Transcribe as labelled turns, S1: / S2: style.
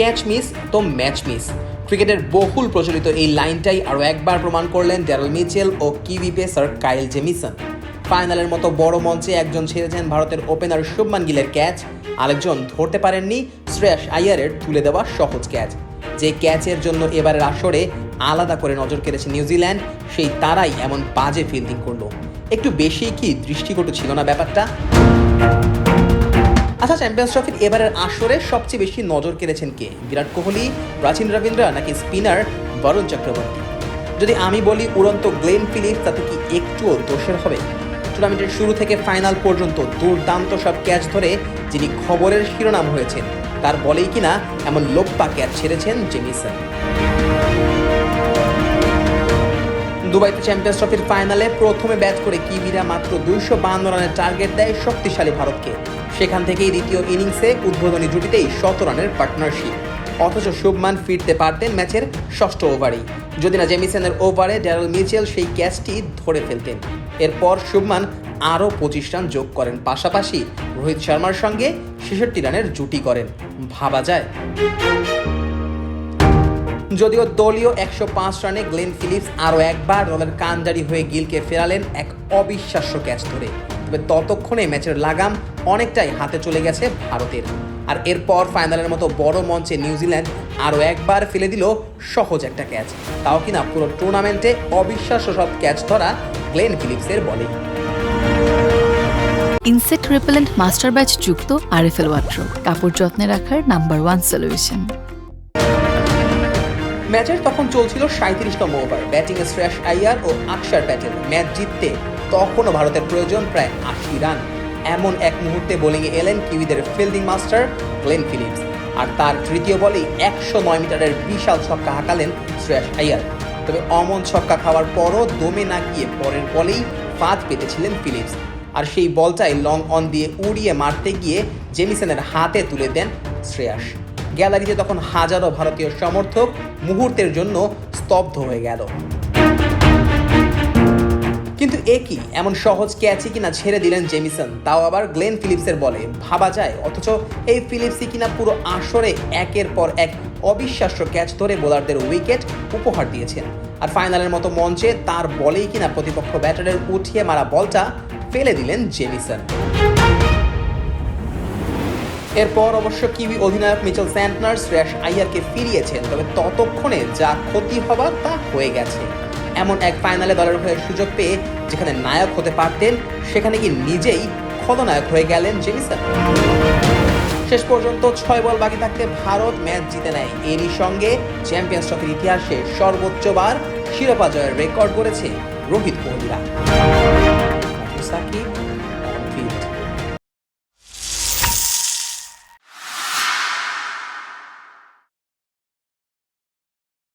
S1: Catch miss তো match miss ক্রিকেটের বহুল প্রচলিত এই লাইনটাই আরও একবার প্রমাণ করলেন ড্যারল মিচেল ও কিউই পেসার কাইল জেমিসন। ফাইনালের মতো বড় মঞ্চে একজন ছেড়েছেন ভারতের ওপেনার শুভমান গিলের ক্যাচ আরেকজন ধরতে পারেননি শ্রেয়াস আইয়ারের তুলে দেওয়া সহজ ক্যাচ যে ক্যাচের জন্য এবারের আসরে আলাদা করে নজর কেড়েছে নিউজিল্যান্ড, সেই তারাই এমন বাজে ফিল্ডিং করল। একটু বেশি কি দৃষ্টিকটু ছিল না ব্যাপারটা? আচ্ছা চ্যাম্পিয়ন্স ট্রফির এবারের আসরে সবচেয়ে বেশি নজর কেড়েছেন কে? বিরাট কোহলি, প্রাচীন রবীন্দ্র নাকি স্পিনার বরুণ চক্রবর্তী? যদি আমি বলি উড়ন্ত গ্লেন ফিলিপস তাতে কি একটুও দোষের হবে? টুর্নামেন্টের শুরু থেকে ফাইনাল পর্যন্ত দুর্দান্ত সব ক্যাচ ধরে যিনি খবরের শিরোনাম হয়েছেন, তার বলেই কিনা এমন লোপ্পা ক্যাচ ছেড়েছেন জেমিসন। দুবাইতে চ্যাম্পিয়ন্স ট্রফির ফাইনালে প্রথমে ব্যাট করে কিবিরা মাত্র দুইশো বান্ন রানের টার্গেট দেয় শক্তিশালী ভারতকে। সেখান থেকেই দ্বিতীয় ইনিংসে উদ্বোধনী জুটিতেই শত রানের পার্টনারশিপ। অথচ শুভমান ফিরতে পারতেন ম্যাচের ষষ্ঠ ওভারেই। যদি না জেমিসনের ওভারে ড্যারল মিচেল সেই ক্যাচটি ধরে ফেলতেন। এরপর শুভমান আরও পঁচিশ রান যোগ করেন। পাশাপাশি রোহিত শর্মার সঙ্গে ছেষট্টি রানের জুটি করেন। ভাবা যায়। যদিও দলীয় একশো পাঁচ রানে গ্লেন ফিলিপস আরও একবার দলের কানজারি হয়ে গিলকে ফেরালেন এক অবিশ্বাস্য ক্যাচ ধরে। তবে ততক্ষণে ম্যাচের লাগাম অনেকটাই হাতে চলে গেছে ভারতের। আর এরপর ফাইনালের মতো বড় মঞ্চে নিউজিল্যান্ড আরও একবার ফেলে দিল সহজ একটা ক্যাচ। তাও কিনা পুরো টুর্নামেন্টে অবিশ্বাস্য সব ক্যাচ ধরা গ্লেন ফিলিপসের বলে
S2: ইনসেক্ট রিপেলেন্ট মাস্টার ব্যাচ যুক্ত আরএফএল ওয়াট্রো কাপড় যত্নে রাখার নাম্বার ওয়ান সলিউশন।
S1: ম্যাচের তখন চলছিল সাঁত্রিশতম ওভার। ব্যাটিংয়ে শ্রেয়াস আইয়ার ও আকসার প্যাটেল ম্যাচ জিততে তখনও ভারতের প্রয়োজন প্রায় আশি রান। এমন এক মুহূর্তে বোলিংয়ে এলেন কিউইদের ফিল্ডিং মাস্টার গ্লেন ফিলিপস। আর তার তৃতীয় বলেই একশো নয় মিটারের বিশাল ছক্কা হাঁকালেন শ্রেয়াস আইয়ার। তবে অমন ছক্কা খাওয়ার পরও দমে না গিয়ে পরের বলেই ফাঁদ পেতেছিলেন ফিলিপস। আর সেই বলটাই লং অন দিয়ে উড়িয়ে মারতে গিয়ে জেমিসনের হাতে তুলে দেন শ্রেয়াস। গ্যালারিতে তখন হাজারো ভারতীয় সমর্থক মুহূর্তের জন্য স্তব্ধ হয়ে গেল। কিন্তু একই এমন সহজ ক্যাচই কিনা ছেড়ে দিলেন জেমিসন। তাও আবার গ্লেন ফিলিপসের বলে, ভাবা যায়। অথচ এই ফিলিপসই কিনা পুরো আসরে একের পর এক অবিশ্বাস্য ক্যাচ ধরে বোলারদের উইকেট উপহার দিয়েছেন। আর ফাইনালের মতো মঞ্চে তার বলেই কিনা প্রতিপক্ষ ব্যাটারের উঠিয়ে মারা বলটা ফেলে দিলেন জেমিসন। এরপর অবশ্য কিউই অধিনায়ক মিচেল স্যান্টনার শ্রেয়াস আইয়ারকে ফিরিয়েছেন, তবে ততক্ষণে যা ক্ষতি হবার তা হয়ে গেছে। এমন এক ফাইনালে দলের হয়ে সুযোগ পেয়ে যেখানে নায়ক হতে পারতেন, সেখানে কি নিজেই খলনায়ক হয়ে গেলেন জেমিসন শেষ পর্যন্ত ছয় বল বাকি থাকতে ভারত ম্যাচ জিতে নেয়। এরই সঙ্গে চ্যাম্পিয়ন্স ট্রফির ইতিহাসে সর্বোচ্চবার শিরোপা জয়ের রেকর্ড করেছে রোহিত কোহলিরা।